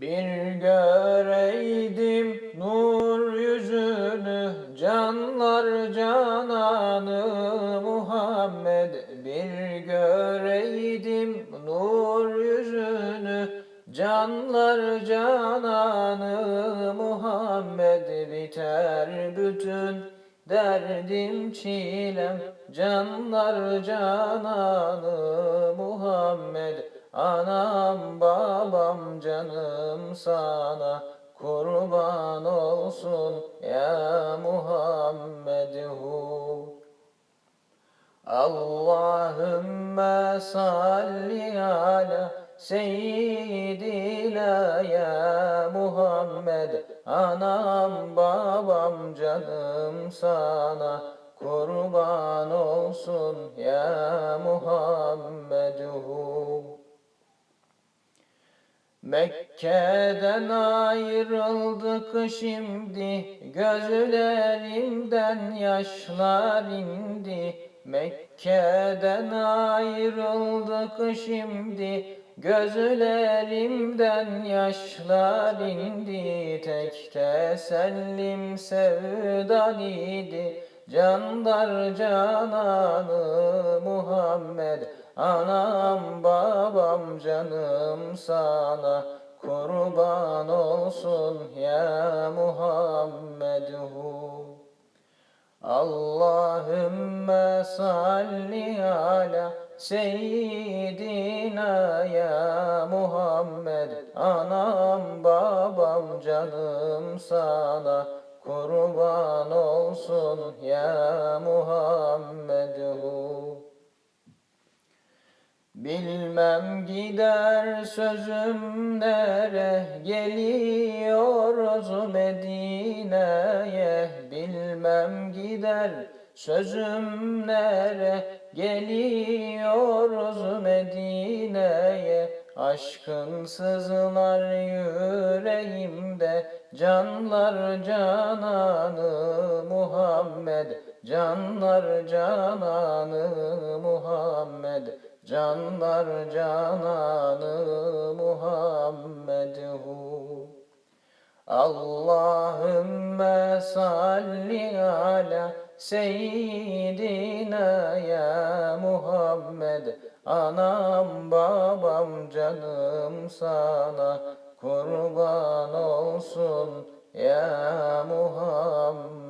Bir göreydim nur yüzünü canlar cananı Muhammed. Bir göreydim nur yüzünü canlar cananı Muhammed. Biter bütün derdim çilem canlar cananı Muhammed. Canım sana kurban olsun ya Muhammed hu. Allahümme salli ala seyyidina ya Muhammed Anam babam canım sana kurban olsun ya Muhammed hu. Mekke'den ayrıldık şimdi. Gözlerimden yaşlar indi. Mekke'den ayrıldık şimdi. Gözlerimden yaşlar indi. Tek tesellim sevdan idi. Canlar cananı Muhammed Anam babam canım sana kurban olsun ya Muhammed hu. Allahümme salli ala seyyidina ya Muhammed Anam babam canım sana kurban olsun ya Muhammed hu. Bilmem gider sözüm nere geliyoruz Medine'ye. Bilmem gider sözüm nere geliyoruz Medine'ye. Aşkın sızlar yüreğimde canlar cananı Muhammed. Canlar cananı Muhammed Canlar cananı Muhammed hu. Allahümme salli ala seyyidina ya Muhammed Anam babam canım sana kurban olsun ya Muhammed.